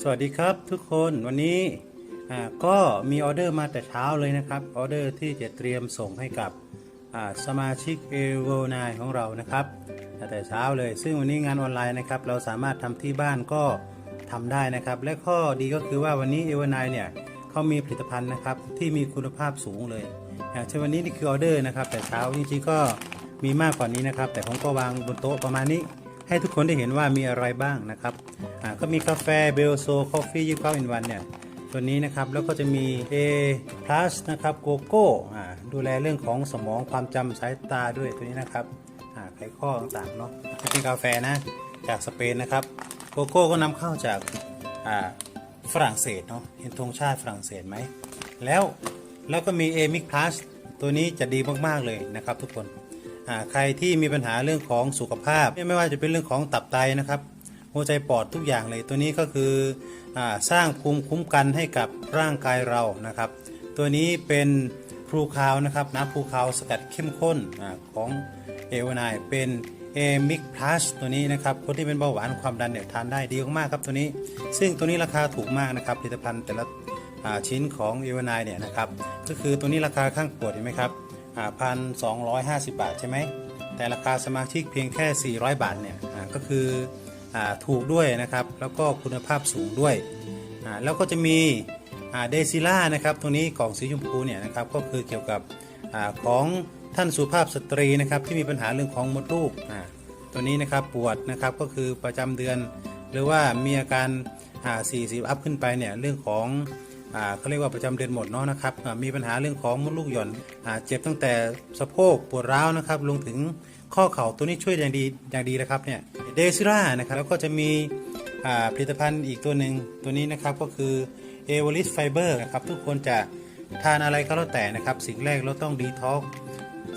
สวัสดีครับทุกคนวันนี้ก็มีออเดอร์มาแต่เช้าเลยนะครับออเดอร์ที่จะเตรียมส่งให้กับสมาชิกเอโวนายของเรานะครับแต่เช้าเลย ซึ่งวันนี้งานออนไลน์นะครับ เราสามารถทำที่บ้านก็ทำได้นะครับ และข้อดีก็คือว่าวันนี้เอโวนายเนี่ยเขามีผลิตภัณฑ์นะครับที่มีคุณภาพสูงเลยเช่นวันนี้นี่คือออเดอร์นะครับ แต่เช้าจริงๆก็มีมากกว่านี้นะครับ แต่ผมก็วางบนโต๊ะประมาณนี้ ให้ทุกคนได้เห็นว่ามีอะไรบ้างนะครับอ่าก็มีกาแฟเบลโซคอฟฟี่ยี่สิบเก้าอินวันเนี่ยตัวนี้นะครับแล้วก็จะมี A plus นะครับโกโก้อ่าดูแลเรื่องของสมองความจำสายตาด้วยตัวนี้นะครับอ่าไขข้อต่างๆเนาะเป็นกาแฟนะจากสเปนนะครับโกโก้ก็นำเข้าจากอ่าฝรั่งเศสเนาะเห็นธงชาติฝรั่งเศสไหมแล้วแล้วก็มี A Mix Plus ตัวนี้จะดีมากๆเลยนะครับทุกคน ใครที่มีปัญหาเรื่องของสุขภาพ ไม่ว่าจะเป็นเรื่องของตับไตนะครับ หัวใจปอดทุกอย่างเลยตัวนี้ก็คืออสร้างภูมิคุ้มกันให้กับร่างกายเรานะครับ ตัวนี้เป็นพลูคาวนะครับน้ำพลูคาวสกัดเข้มข้นอของเอวานายเป็นเอมิกพลัสตัวนี้นะครับคนที่เป็นเบาหวานความดันเนี่ยทานได้ดีมากๆครับตัวนี้ ซึ่งตัวนี้ราคาถูกมากนะครับผลิตภัณฑ์แต่ละชิ้นของเอวานายเนี่ยนะครับก็คือตัวนี้ราคาข้างขวดเห็นไหมครับ พันสองร้อยห้าสิบบาทใช่ไหม แต่ราคาสมาชิกเพียงแค่ 400 บาทเนี่ยก็คืออถูกด้วยนะครับ แล้วก็คุณภาพสูงด้วย แล้วก็จะมีเดซิล่านะครับตรงนี้กล่องสีชมพูเนี่ยนะครับก็คือเกี่ยวกับอของท่านสุภาพสตรีนะครับที่มีปัญหาเรื่องของมดลูกตัวนี้นะครับปวดนะครับก็คือประจำเดือน หรือว่ามีอาการอ่า40 อัพขึ้นไปเนี่ยเรื่องของ เขาเรียกว่าประจำเดือนหมดเนาะนะครับมีปัญหาเรื่องของมดลูกหย่อนอเจ็บตั้งแต่สะโพกปวดร้าวนะครับลงถึงข้อเข่าตัวนี้ช่วยอย่างดีอย่างดีนะครับเนี่ยเดซิล่านะครับแล้วก็จะมีผลิตภัณฑ์อีกตัวหนึ่งตัวนี้นะครับก็คือเอเวอลิสไฟเบอร์นะครับทุกคนจะทานอะไรก็แล้วแต่นะครับ สิ่งแรกเราต้องดีท็อก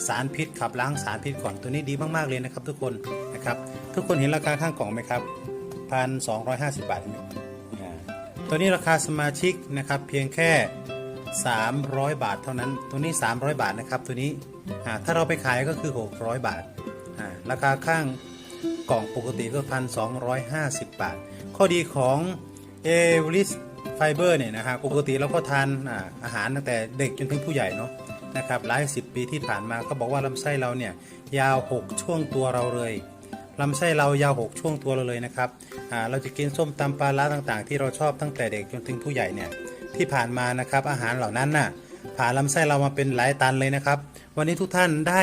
สารพิษขับล้างสารพิษก่อนตัวนี้ดีมากๆเลยนะครับทุกคนนะครับทุกคนเห็นราคาข้างกล่องไหมครับพันสองบาทเห็นไหม ตัวนี้ราคาสมาชิกนะครับเพียงแค่ 300 บาทเท่านั้น ตัวนี้ 300 บาทนะครับตัวนี้ถ้าเราไปขายก็คือ 600 บาท ราคาข้างกล่องปกติก็พันสองบาท ข้อดีของเอเวอริสไฟเบอร์เนี่ยนะครับปกติเราก็ทานอาอาหารตั้งแต่เด็กจนถึงผู้ใหญ่เนาะนะครับหลายสิบปีที่ผ่านมาก็บอกว่าลำไส้เราเนี่ยยาว 6 ช่วงตัวเราเลย ลำไส้เรายาว6ช่วงตัวเราเลยนะครับเราจะกินส้มตำปลาร้าต่างๆ ที่เราชอบตั้งแต่เด็กจนถึงผู้ใหญ่เนี่ยที่ผ่านมานะครับอาหารเหล่านั้นน่ะผ่านลำไส้เรามาเป็นหลายตันเลยนะครับ วันนี้ทุกท่านได้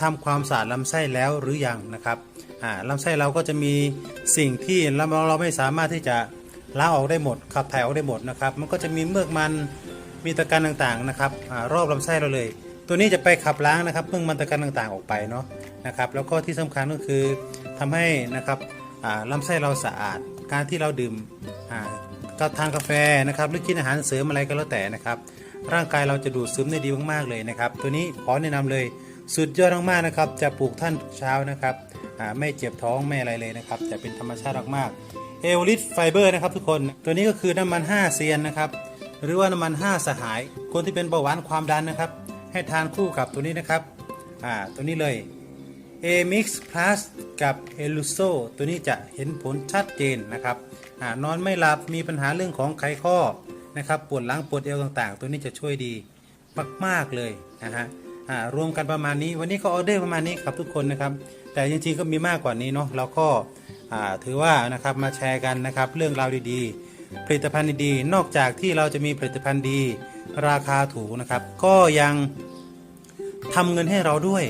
ทำความสะอาดลำไส้แล้วหรือยังนะครับลำไส้เราก็จะมีสิ่งที่เราเราไม่สามารถที่จะล้างออกได้หมดขับถ่ายออกได้หมดนะครับ มันก็จะมีเมือกมันมีตะกันต่างๆนะครับอรอบลำไส้เราเลย ตัวนี้จะไปขับล้างนะครับเมื่อมันตะกันต่างๆออกไปเนาะนะครับ แล้วก็ที่สำคัญก็คือ ทำให้นะครับอ่าลำไส้เราสะอาด การที่เราดื่มอ่าก็ทานกาแฟนะครับหรือกินอาหารเสริมอะไรก็แล้วแต่นะครับ ร่างกายเราจะดูดซึมได้ดีมากๆเลยนะครับ ตัวนี้ขอแนะนำเลยสุดยอดมากๆนะครับ จะปลูกท่านเช้านะครับไม่เจ็บท้องไม่อะไรเลยนะครับ จะเป็นธรรมชาติมากๆเอลลิสไฟเบอร์นะครับทุกคนตัวนี้ก็คือน้ำมัน 5 เซียนนะครับ หรือว่าน้ำมัน 5 สหาย คนที่เป็นเบาหวานความดันนะครับ ให้ทานคู่กับตัวนี้นะครับตัวนี้เลย A Mix Plus กับ e l u s o ตัวนี้จะเห็นผลชัดเจนนะครับอนอนไม่หลับมีปัญหาเรื่องของไขข้อนะครับปวดหลังปวดเอวต่างๆ ตัวนี้จะช่วยดีมากๆเลยนะฮะรวมกันประมาณนี้วันนี้ก็ออเดอร์ประมาณนี้ครับทุกคนนะครับ แต่จริงๆก็มีมากกว่านี้เนาะเราก็ถือว่านะครับมาแชร์กันนะครับเรื่องราวดีๆ ผลิตภัณฑ์ดีๆ นอกจากที่เราจะมีผลิตภัณฑ์ดี ราคาถูกนะครับ ก็ยังทำเงินให้เราด้วย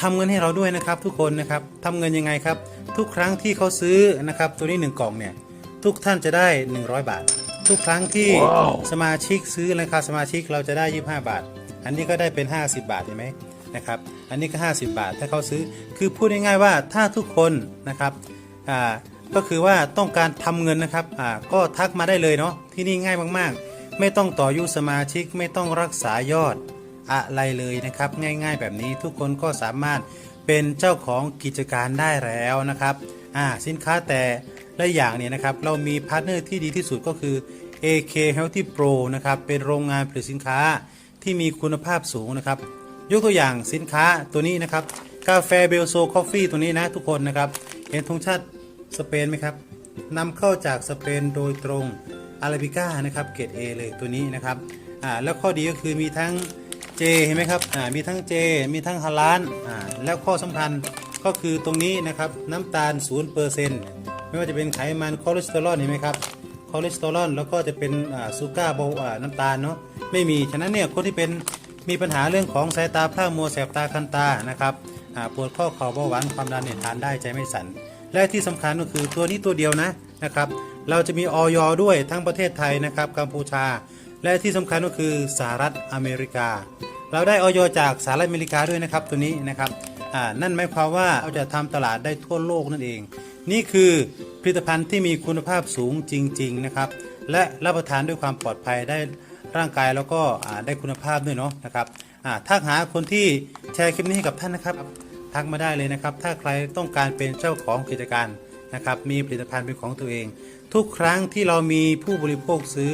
ทำเงินให้เราด้วยนะครับ ทุกคนนะครับทำเงินยังไงครับ ทุกครั้งที่เขาซื้อนะครับ ตัวนี้ 1 กล่องเนี่ยทุกท่านจะได้ 100 บาท ทุกครั้งที่สมาชิกซื้อราคาสมาชิกเราจะได้ 25 บาท อันนี้ก็ได้เป็น 50 บาทเห็นไหมนะครับ อันนี้ก็ 50 บาทถ้าเขาซื้อ คือพูดง่ายๆว่าถ้าทุกคนนะครับอ่าก็คือว่าต้องการทำเงินนะครับอ่าก็ทักมาได้เลยเนาะที่นี่ง่ายมากๆ ไม่ต้องต่ออายุสมาชิกไม่ต้องรักษายอด อะไรเลยนะครับ ง่าย ๆ แบบนี้ทุกคนก็สามารถเป็นเจ้าของกิจการได้แล้วนะครับอ่าสินค้าแต่ละอย่างเนี่ยนะครับเรามีพาร์ทเนอร์ที่ดีที่สุดก็คือ AK Healthy Pro นะครับเป็นโรงงานผลิตสินค้าที่มีคุณภาพสูงนะครับ ยกตัวอย่างสินค้าตัวนี้นะครับ กาแฟเบลโซคอฟฟี่ตัวนี้นะทุกคนนะครับ เห็นธงชาติสเปนไหมครับนำเข้าจากสเปนโดยตรงอาราบิก้านะครับเกรด A เลยตัวนี้นะครับอ่าแล้วข้อดีก็คือมีทั้ง เจเห็นไหมครับอ่ามีทั้งเจมีทั้งฮาลานอ่าแล้วข้อสำคัญก็คือตรงนี้นะครับน้ำตาล0%ไม่ว่าจะเป็นไขมันคอเลสเตอรอลเห็นไหมครับคอเลสเตอรอลแล้วก็จะเป็นซูก้าร์เบาอ่าน้ำตาลเนาะไม่มีฉะนั้นเนี่ยคนที่เป็นมีปัญหาเรื่องของสายตาพร่ามัวแสบตาคันตานะครับปวดข้อเข่าเบาหวานความดันเนี่ยทานได้ใจไม่สั่นและที่สำคัญก็คือตัวนี้ตัวเดียวนะนะครับเราจะมีออยด้วยทั้งประเทศไทยนะครับกัมพูชา และที่สำคัญก็คือสหรัฐอเมริกา เราได้ออยจากสหรัฐอเมริกาด้วยนะครับตัวนี้นะครับอ่านั่นหมายความว่าเราจะทำตลาดได้ทั่วโลกนั่นเอง นี่คือผลิตภัณฑ์ที่มีคุณภาพสูงจริง ๆนะครับ และรับประทานด้วยความปลอดภัยได้ร่างกายแล้วก็ได้คุณภาพด้วยเนาะนะครับถ้าหาคนที่แชร์คลิปนี้ให้กับท่านนะครับทักมาได้เลยนะครับ ถ้าใครต้องการเป็นเจ้าของกิจการนะครับ มีผลิตภัณฑ์เป็นของตัวเอง ทุกครั้งที่เรามีผู้บริโภคซื้อ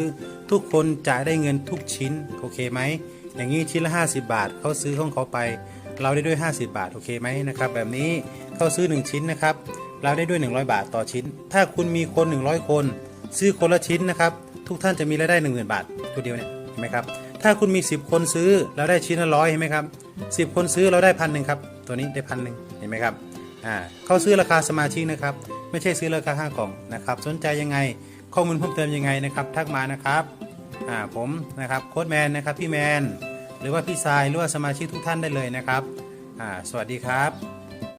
ทุกคนจะได้เงินทุกชิ้น โอเคไหม อย่างนี้ชิ้นละ 50 บาทเขาซื้อของเขาไป เราได้ด้วย 50 บาทโอเคไหมนะครับแบบนี้เขาซื้อ 1 ชิ้นนะครับเราได้ด้วย 100 บาทต่อชิ้น ถ้าคุณมีคน 100 คน ซื้อคนละชิ้นนะครับทุกท่านจะมีรายได้10,000 บาทตัวเดียวเนี่ยเห็นไหมครับถ้าคุณมี 10 คนซื้อเราได้ชิ้นละร้อยเห็นไหมครับ10 คนซื้อเราได้พันหนึ่งครับตัวนี้ได้พันหนึ่งเห็นไหมครับอ่าเขาซื้อราคาสมาชิกนะครับไม่ใช่ซื้อราคาห้างกล่องนะครับสนใจยังไงข้อมูลเพิ่มเติมยังไงนะครับทักมานะครับ ผมนะครับโค้ดแมนนะครับพี่แมน หรือว่าพี่ทรายหรือว่าสมาชิกทุกท่านได้เลยนะครับอ่าสวัสดีครับ